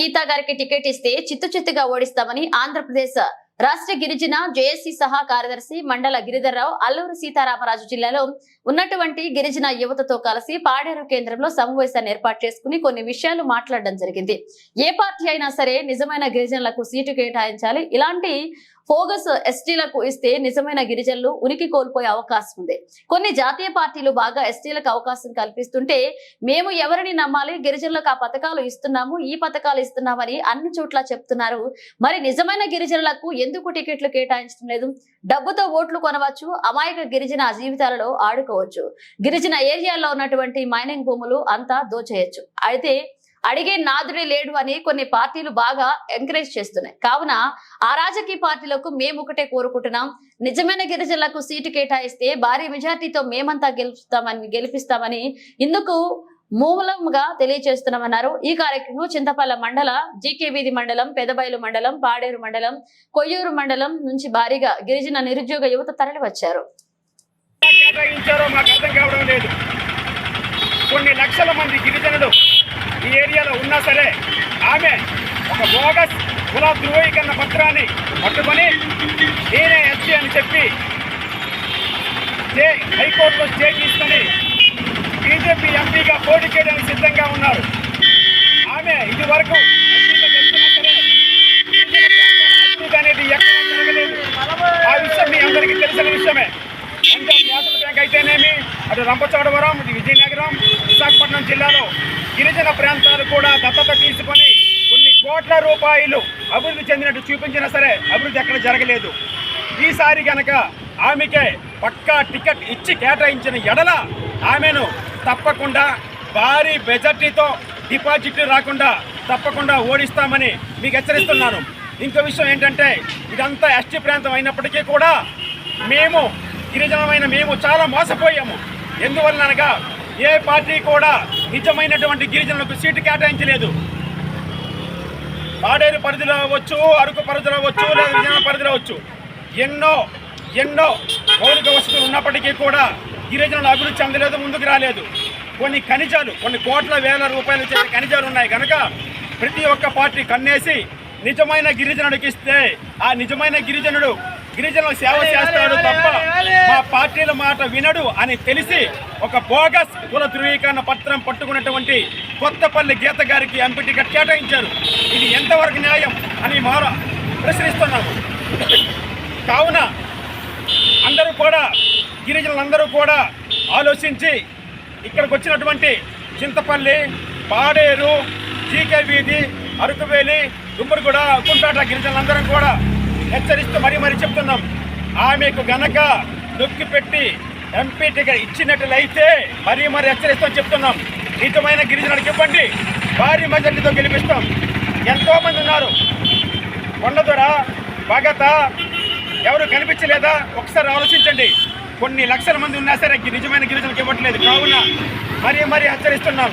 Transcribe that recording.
గీతా గారికి టికెట్ ఇస్తే చిత్తు చిత్తుగా ఓడిస్తామని ఆంధ్రప్రదేశ్ రాష్ట్ర గిరిజన జేఏసీ సహా కార్యదర్శి మండల గిరిధర్రావు అల్లూరు సీతారామరాజు జిల్లాలో ఉన్నటువంటి గిరిజన యువతతో కలిసి పాడేరు కేంద్రంలో సమావేశాన్ని ఏర్పాటు చేసుకుని కొన్ని విషయాలు మాట్లాడడం జరిగింది. ఏ పార్టీ అయినా సరే నిజమైన గిరిజనులకు సీటు కేటాయించాలి. ఇలాంటి ఫోగస్ ఎస్టీలకు ఇస్తే నిజమైన గిరిజనులు ఉనికి కోల్పోయే అవకాశం ఉంది. కొన్ని జాతీయ పార్టీలు బాగా ఎస్టీలకు అవకాశం కల్పిస్తుంటే మేము ఎవరిని నమ్మాలి? గిరిజనులకు ఆ పథకాలు ఇస్తున్నాము ఈ పథకాలు ఇస్తున్నామని అన్ని చోట్ల చెప్తున్నారు. మరి నిజమైన గిరిజనులకు ఎందుకు టికెట్లు కేటాయించడం లేదు? డబ్బుతో ఓట్లు కొనవచ్చు అమాయక గిరిజన జీవితాలలో ఆడుకోవచ్చు. గిరిజన ఏరియాల్లో ఉన్నటువంటి మైనింగ్ భూములు అంతా దోచేయచ్చు. అయితే అడిగే నాదుడే లేడు అని కొన్ని పార్టీలు బాగా ఎంకరేజ్ చేస్తున్నాయి. కావున ఆ రాజకీయ పార్టీలకు మేము ఒకటే కోరుకుంటున్నాం. నిజమైన గిరిజనులకు సీటు కేటాయిస్తే భారీ మెజార్టీతో మేమంతా గెలుస్తామని గెలిపిస్తామని ఇందుకు మూలంగా తెలియజేస్తున్నామన్నారు. ఈ కార్యక్రమం చింతపల్ల మండల జీకే వీధి మండలం పెదబయలు మండలం పాడేరు మండలం కొయ్యూరు మండలం నుంచి భారీగా గిరిజన నిరుద్యోగ యువత తరలి వచ్చారు కొన్ని లక్షల మంది గిరిజనులు ఈ ఏరియాలో ఉన్నా సరే ఆమె ఒక బోగస్ కుల ధృవీకరణ పత్రాన్ని పట్టుకొని నేనే ఎస్సీ అని చెప్పి స్టే హైకోర్టులో స్టే తీసుకొని బీజేపీ ఎంపీగా పోటీ చేయడానికి సిద్ధంగా ఉన్నారు. ఆమె ఇది వరకు ఎంపీగా గెలిచినా సరే గిరిజన ప్రాంతాల అభివృద్ధి అనేది ఎక్కడా జరగలేదు ఆ విషయం మీ అందరికీ తెలిసిన విషయమే పంజాబ్ నేషనల్ బ్యాంక్ అయితేనేమి అటు రంపచోడవరం విజయనగరం విశాఖపట్నం జిల్లాలో గిరిజన ప్రాంతాలు కూడా దత్తత తీసుకొని కొన్ని కోట్ల రూపాయలు అభివృద్ధి చెందినట్టు చూపించినా సరే అభివృద్ధి ఎక్కడ జరగలేదు. ఈసారి గనక ఆమెకే పక్కా టికెట్ ఇచ్చి కేటాయించిన ఎడల ఆమెను తప్పకుండా భారీ మెజార్టీతో డిపాజిట్లు రాకుండా తప్పకుండా ఓడిస్తామని మీకు హెచ్చరిస్తున్నాను. ఇంకో విషయం ఏంటంటే ఇదంతా ఎస్టీ ప్రాంతం అయినప్పటికీ కూడా మేము గిరిజనమైన మేము చాలా మోసపోయాము. ఎందువలనగా ఏ పార్టీ కూడా నిజమైనటువంటి గిరిజనులకు సీటు కేటాయించలేదు. పాడేరు పరిధిలో అవ్వచ్చు అరకు పరిధిలో అవ్వచ్చు లేదా విజయనగరం పరిధిలో అవ్వచ్చు. ఎన్నో ఎన్నో మౌలిక వసతులు ఉన్నప్పటికీ కూడా గిరిజనులు అభివృద్ధి చెందలేదు ముందుకు రాలేదు. కొన్ని ఖనిజాలు కొన్ని కోట్ల వేల రూపాయలు చేసే ఖనిజాలు ఉన్నాయి. కనుక ప్రతి ఒక్క పార్టీ కన్నేసి నిజమైన గిరిజనుడికి ఇస్తే ఆ నిజమైన గిరిజనుడు గిరిజనులకు సేవ చేస్తాడు తప్ప మా పార్టీల మాట వినడు అని తెలిసి ఒక బోగస్ కుల ధృవీకరణ పత్రం పట్టుకున్నటువంటి కొత్తపల్లి గీత గారికి ఎంపీ టికెట్ కేటాయించారు. ఇది ఎంతవరకు న్యాయం అని మార ప్రశ్నిస్తున్నాము కావున అందరూ కూడా గిరిజనులందరూ కూడా ఆలోచించి ఇక్కడికి వచ్చినటువంటి చింతపల్లి పాడేరు జీకే వీధి అరకువేలి దుమ్మడిగూడ కుంపేట గిరిజనులందరం కూడా హెచ్చరిస్తూ మరీ మరీ చెప్తున్నాం. ఆమెకు గనక నొక్కి పెట్టి ఎంపీటీగా ఇచ్చినట్లయితే మరీ మరీ హెచ్చరిస్తాం చెప్తున్నాం. నిజమైన గిరిజనులకు ఇవ్వండి. భారీ మెజార్టీతో గెలిపిస్తాం. ఎంతో మంది ఉన్నారు కొండదొర భగత ఎవరు కనిపించలేదా? ఒకసారి ఆలోచించండి. కొన్ని లక్షల మంది ఉన్నా సరే నిజమైన గిరిజనులకు ఇవ్వట్లేదు. కావున మరీ మరీ హెచ్చరిస్తున్నాం.